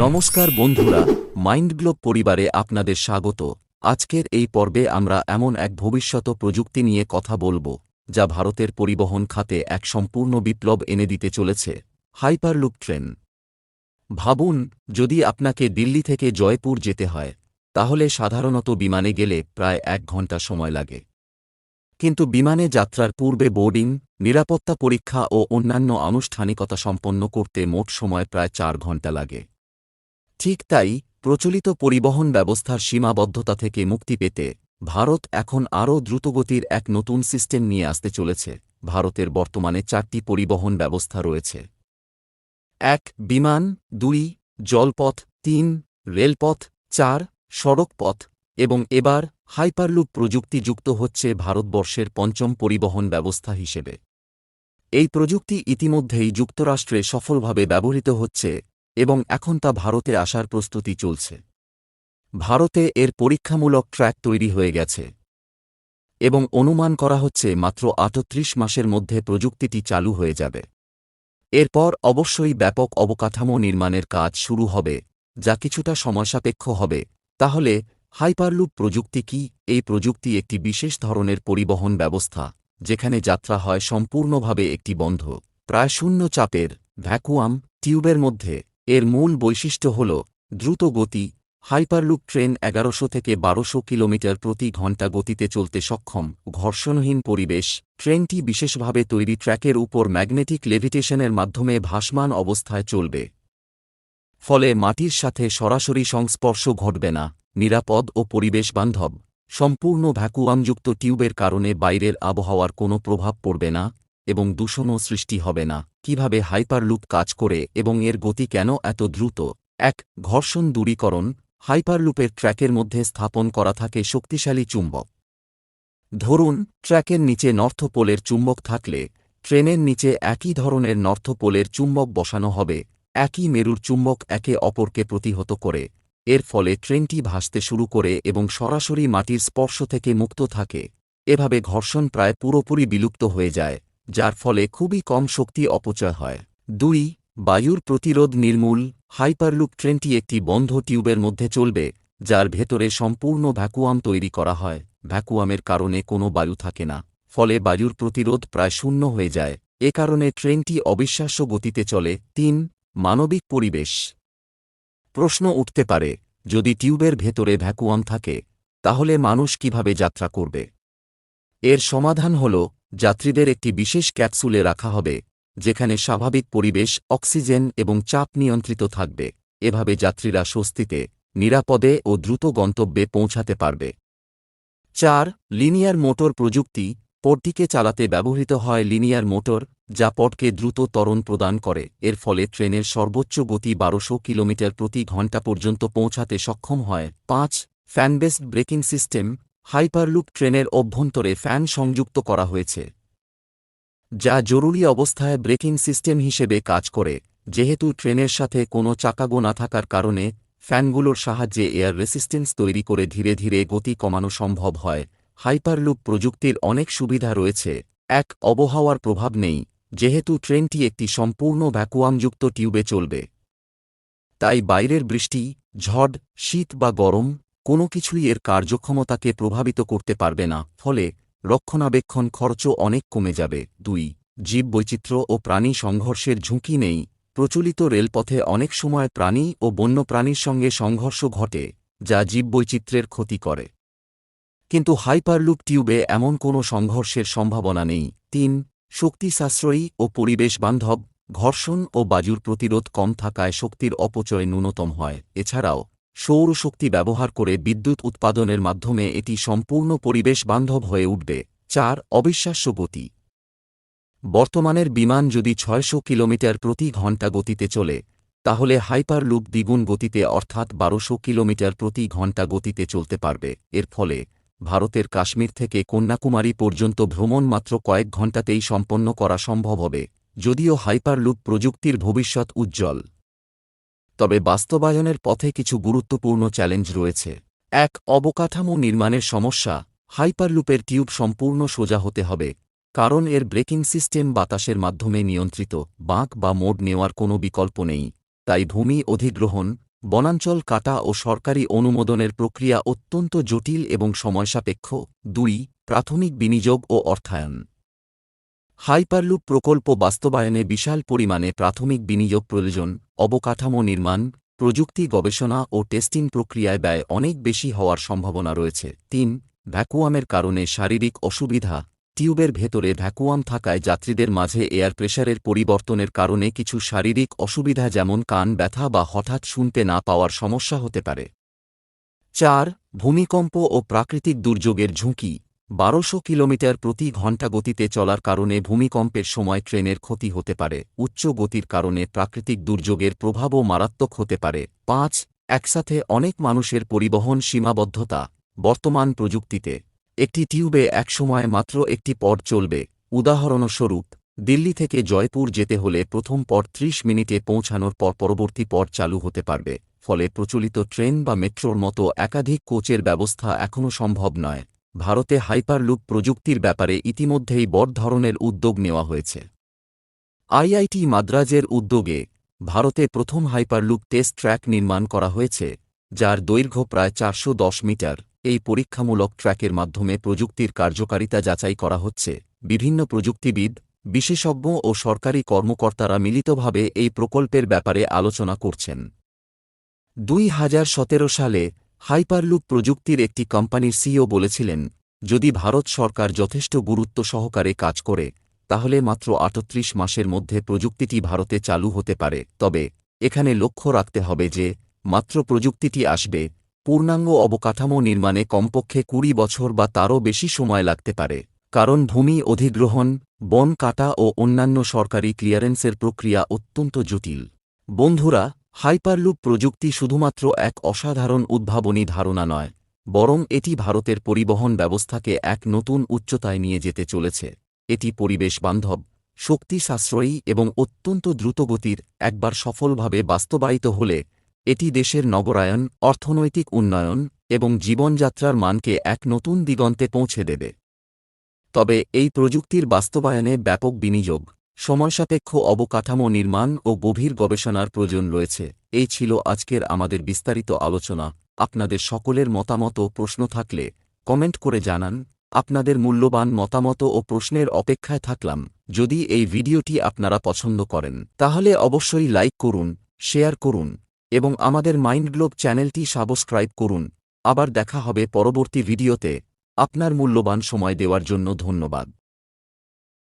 নমস্কার বন্ধুরা, মাইন্ডগ্লোব পরিবারে আপনাদের স্বাগত। আজকের এই পর্বে আমরা এমন এক ভবিষ্যৎ প্রযুক্তি নিয়ে কথা বলব, যা ভারতের পরিবহন খাতে এক সম্পূর্ণ বিপ্লব এনে দিতে চলেছে। Hyperloop train. ভাবুন, যদি আপনাকে দিল্লি থেকে জয়পুর যেতে হয়, তাহলে সাধারণত বিমানে গেলে প্রায় এক ঘণ্টা সময় লাগে। কিন্তু বিমানে যাত্রার পূর্বে বোর্ডিং, নিরাপত্তা পরীক্ষা ও অন্যান্য আনুষ্ঠানিকতা সম্পন্ন করতে মোট সময় প্রায় চার ঘণ্টা লাগে। ঠিক তাই প্রচলিত পরিবহন ব্যবস্থার সীমাবদ্ধতা থেকে মুক্তি পেতে ভারত এখন আরও দ্রুতগতির এক নতুন সিস্টেম নিয়ে আসতে চলেছে। ভারতের বর্তমানে চারটি পরিবহন ব্যবস্থা রয়েছে। এক, বিমান, দুই, জলপথ, তিন, রেলপথ, চার, সড়কপথ এবং এবার হাইপারলুপ প্রযুক্তি যুক্ত হচ্ছে ভারতবর্ষের পঞ্চম পরিবহন ব্যবস্থা হিসেবে। এই প্রযুক্তি ইতিমধ্যেই যুক্তরাষ্ট্রে সফলভাবে ব্যবহৃত হচ্ছে এবং এখন তা ভারতে আসার প্রস্তুতি চলছে। ভারতে এর পরীক্ষামূলক ট্র্যাক তৈরি হয়ে গেছে। এবং অনুমান করা হচ্ছে মাত্র আটত্রিশ মাসের মধ্যে প্রযুক্তিটি চালু হয়ে যাবে। এরপর অবশ্যই ব্যাপক অবকাঠামো নির্মাণের কাজ শুরু হবে, যা কিছুটা সময়সাপেক্ষ হবে। তাহলে, হাইপারলুপ প্রযুক্তি কি? এই প্রযুক্তি একটি বিশেষ ধরনের পরিবহন ব্যবস্থা, যেখানে যাত্রা হয় সম্পূর্ণভাবে একটি বন্ধ, প্রায় শূন্য চাপের, ভ্যাকুয়াম, টিউবের মধ্যে। এর মূল বৈশিষ্ট্য হল, দ্রুত গতি, হাইপারলুপ ট্রেন এগারোশো থেকে বারোশো কিলোমিটার প্রতি ঘণ্টা গতিতে চলতে সক্ষম, ঘর্ষণহীন পরিবেশ, ট্রেনটি বিশেষভাবে তৈরি ট্র্যাকের উপর ম্যাগনেটিক লেভিটেশনের মাধ্যমে ভাসমান অবস্থায় চলবে। ফলে মাটির সাথে সরাসরি সংস্পর্শ ঘটবে না, নিরাপদ ও পরিবেশ বান্ধব। সম্পূর্ণ ভ্যাকুয়ামযুক্ত টিউবের কারণে বাইরের আবহাওয়ার কোনো প্রভাব পড়বে না। এবং দূষণও সৃষ্টি হবে না। কীভাবে হাইপারলুপ কাজ করে এবং এর গতি কেন এত দ্রুত? এক, ঘর্ষণ দূরীকরণ। হাইপারলুপের ট্র্যাকের মধ্যে স্থাপন করা থাকে শক্তিশালী চুম্বক। ধরুন, ট্র্যাকের নিচে নর্থ পোলের চুম্বক থাকলে, ট্রেনের নিচে একই ধরনের নর্থ পোলের চুম্বক বসানো হবে। একই মেরুর চুম্বক একে অপরকে প্রতিহত করে। এর ফলে ট্রেনটি ভাসতে শুরু করে এবং সরাসরি মাটির স্পর্শ থেকে মুক্ত থাকে। এভাবে ঘর্ষণ প্রায় পুরোপুরি বিলুপ্ত হয়ে যায়। যার ফলে খুবই কম শক্তি অপচয় হয়। দুই, বায়ুর প্রতিরোধ নির্মূল, হাইপারলুপ ট্রেনটি একটি বন্ধ টিউবের মধ্যে চলবে, যার ভেতরে সম্পূর্ণ ভ্যাকুয়াম তৈরি করা হয়। ভ্যাকুয়ামের কারণে কোনো বায়ু থাকে না, ফলে বায়ুর প্রতিরোধ প্রায় শূন্য হয়ে যায়। এ কারণে ট্রেনটি অবিশ্বাস্য গতিতে চলে। তিন, মানবিক পরিবেশ। প্রশ্ন উঠতে পারে, যদি টিউবের ভেতরে ভ্যাকুয়াম থাকে, তাহলে মানুষ কীভাবে যাত্রা করবে? এর সমাধান হল যাত্রীদের একটি বিশেষ ক্যাপসুলে রাখা হবে, যেখানে স্বাভাবিক পরিবেশ, অক্সিজেন এবং চাপ নিয়ন্ত্রিত থাকবে। এভাবে যাত্রীরা স্বস্তিতে, নিরাপদে ও দ্রুত গন্তব্যে পৌঁছাতে পারবে। চার, লিনিয়ার মোটর প্রযুক্তি, পটটিকে চালাতে ব্যবহৃত হয় লিনিয়ার মোটর, যা পটকে দ্রুত ত্বরণ প্রদান করে। এর ফলে ট্রেনের সর্বোচ্চ গতি বারোশো কিলোমিটার প্রতি ঘণ্টা পর্যন্ত পৌঁছাতে সক্ষম হয়। পাঁচ, ফ্যানবেসড ব্রেকিং সিস্টেম হাইপারলুপ ট্রেনের অভ্যন্তরে ফ্যান সংযুক্ত করা হয়েছে, যা জরুরি অবস্থায় ব্রেকিং সিস্টেম হিসেবে কাজ করে, যেহেতু ট্রেনের সাথে কোনো চাকাগো না থাকার কারণে ফ্যানগুলোর সাহায্যে এয়ার রেসিস্টেন্স তৈরি করে ধীরে ধীরে গতি কমানো সম্ভব হয়। হাইপারলুপ প্রযুক্তির অনেক সুবিধা রয়েছে। এক অবহাওয়ার প্রভাব নেই, যেহেতু ট্রেনটি একটি সম্পূর্ণ ভ্যাকুয়ামযুক্ত টিউবে চলবে। তাই বাইরের বৃষ্টি, ঝড়, শীত বা গরম কোনো কিছুই এর কার্যক্ষমতাকে প্রভাবিত করতে পারবে না, ফলে রক্ষণাবেক্ষণ খরচ অনেক কমে যাবে। দুই, জীববৈচিত্র্য ও প্রাণী সংঘর্ষের ঝুঁকি নেই। প্রচলিত রেলপথে অনেক সময় প্রাণী ও বন্যপ্রাণীর সঙ্গে সংঘর্ষ ঘটে, যা জীববৈচিত্র্যের ক্ষতি করে। কিন্তু হাইপারলুপ টিউবে এমন কোনো সংঘর্ষের সম্ভাবনা নেই। তিন, শক্তি সাশ্রয়ী ও পরিবেশ বান্ধব, ঘর্ষণ ও বাজুর প্রতিরোধ কম থাকায় শক্তির অপচয় ন্যূনতম হয়। এছাড়াও সৌরশক্তি ব্যবহার করে বিদ্যুৎ উৎপাদনের মাধ্যমে এটি সম্পূর্ণ পরিবেশ বান্ধব হয়ে উঠবে। চার, অবিশ্বাস্য গতি। বর্তমানের বিমান যদি ছয়শো কিলোমিটার প্রতি ঘণ্টা গতিতে চলে, তাহলে হাইপারলুপ দ্বিগুণ গতিতে অর্থাৎ বারোশো কিলোমিটার প্রতি ঘণ্টা গতিতে চলতে পারবে। এর ফলে ভারতের কাশ্মীর থেকে কন্যাকুমারী পর্যন্ত ভ্রমণ মাত্র কয়েক ঘণ্টাতেই সম্পন্ন করা সম্ভব হবে, যদিও হাইপারলুপ প্রযুক্তির ভবিষ্যৎ উজ্জ্বল। তবে বাস্তবায়নের পথে কিছু গুরুত্বপূর্ণ চ্যালেঞ্জ রয়েছে। এক, অবকাঠামো নির্মাণের সমস্যা। হাইপারলুপের টিউব সম্পূর্ণ সোজা হতে হবে, কারণ এর ব্রেকিং সিস্টেম বাতাসের মাধ্যমে নিয়ন্ত্রিত, বাঁক বা মোড নেওয়ার কোনো বিকল্প নেই। তাই ভূমি অধিগ্রহণ, বনাঞ্চল কাটা ও সরকারি অনুমোদনের প্রক্রিয়া অত্যন্ত জটিল এবং সময়সাপেক্ষ। দুই, প্রাথমিক বিনিয়োগ ও অর্থায়ন। হাইপারলুপ প্রকল্প বাস্তবায়নে বিশাল পরিমাণে প্রাথমিক বিনিয়োগ প্রয়োজন, অবকাঠামো নির্মাণ, প্রযুক্তি গবেষণা ও টেস্টিং প্রক্রিয়ায় ব্যয় অনেক বেশি হওয়ার সম্ভাবনা রয়েছে। তিন, ভ্যাকুয়ামের কারণে শারীরিক অসুবিধা। টিউবের ভেতরে ভ্যাকুয়াম থাকায় যাত্রীদের মাঝে এয়ার প্রেশারের পরিবর্তনের কারণে কিছু শারীরিক অসুবিধা যেমন কান ব্যথা বা হঠাৎ শুনতে না পাওয়ার সমস্যা হতে পারে। চার, ভূমিকম্প ও প্রাকৃতিক দুর্যোগের ঝুঁকি। বারোশো কিলোমিটার প্রতি ঘণ্টা গতিতে চলার কারণে ভূমিকম্পের সময় ট্রেনের ক্ষতি হতে পারে, উচ্চ গতির কারণে প্রাকৃতিক দুর্যোগের প্রভাবও মারাত্মক হতে পারে। পাঁচ, একসাথে অনেক মানুষের পরিবহন সীমাবদ্ধতা। বর্তমান প্রযুক্তিতে, একটি টিউবে একসময় মাত্র একটি পথ চলবে। উদাহরণস্বরূপ, দিল্লি থেকে জয়পুর যেতে হলে প্রথম পথ ত্রিশ মিনিটে পৌঁছানোর পর পরবর্তী পথ চালু হতে পারবে, ফলে প্রচলিত ট্রেন বা মেট্রোর মতো একাধিক কোচের ব্যবস্থা এখনও সম্ভব নয়। ভারতে হাইপারলুপ প্রযুক্তির ব্যাপারে ইতিমধ্যেই বড় ধরনের উদ্যোগ নেওয়া হয়েছে। আইআইটি মাদ্রাজের উদ্যোগে ভারতে প্রথম হাইপারলুপ টেস্ট ট্র্যাক নির্মাণ করা হয়েছে, যার দৈর্ঘ্য প্রায় চারশো দশ মিটার। এই পরীক্ষামূলক ট্র্যাকের মাধ্যমে প্রযুক্তির কার্যকারিতা যাচাই করা হচ্ছে। বিভিন্ন প্রযুক্তিবিদ, বিশেষজ্ঞ ও সরকারি কর্মকর্তারা মিলিতভাবে এই প্রকল্পের ব্যাপারে আলোচনা করছেন। দুই হাজার সতেরো সালে হাইপারলুপ প্রযুক্তির একটি কোম্পানির সিও বলেছিলেন, যদি ভারত সরকার যথেষ্ট গুরুত্ব সহকারে কাজ করে, তাহলে মাত্র আটত্রিশ মাসের মধ্যে প্রযুক্তিটি ভারতে চালু হতে পারে। তবে, এখানে লক্ষ্য রাখতে হবে যে, মাত্র প্রযুক্তিটি আসবে, পূর্ণাঙ্গ অবকাঠামো নির্মাণে কমপক্ষে কুড়ি বছর বা তারও বেশি সময় লাগতে পারে। কারণ ভূমি অধিগ্রহণ, বন কাটা ও অন্যান্য সরকারি ক্লিয়ারেন্সের প্রক্রিয়া অত্যন্ত জটিল। বন্ধুরা হাইপারলুপ প্রযুক্তি শুধুমাত্র এক অসাধারণ উদ্ভাবনী ধারণা নয়, বরং এটি ভারতের পরিবহন ব্যবস্থাকে এক নতুন উচ্চতায় নিয়ে যেতে চলেছে। এটি পরিবেশ বান্ধব, শক্তি সাশ্রয়ী এবং অত্যন্ত দ্রুতগতির একবার সফলভাবে বাস্তবায়িত হলে এটি দেশের নগরায়ন, অর্থনৈতিক উন্নয়ন এবং জীবনযাত্রার মানকে এক নতুন দিগন্তে পৌঁছে দেবে। তবে এই প্রযুক্তির বাস্তবায়নে ব্যাপক বিনিয়োগ সময়সাপেক্ষ অবকাঠামো নির্মাণ ও গভীর গবেষণার প্রয়োজন রয়েছে। এই ছিল আজকের আমাদের বিস্তারিত আলোচনা। আপনাদের সকলের মতামত প্রশ্ন থাকলে কমেন্ট করে জানান। আপনাদের মূল্যবান মতামত ও প্রশ্নের অপেক্ষায় থাকলাম। যদি এই ভিডিওটি আপনারা পছন্দ করেন, তাহলে অবশ্যই লাইক করুন, শেয়ার করুন এবং আমাদের মাইন্ডগ্লোব চ্যানেলটি সাবস্ক্রাইব করুন। আবার দেখা হবে পরবর্তী ভিডিওতে। আপনার মূল্যবান সময় দেওয়ার জন্য ধন্যবাদ।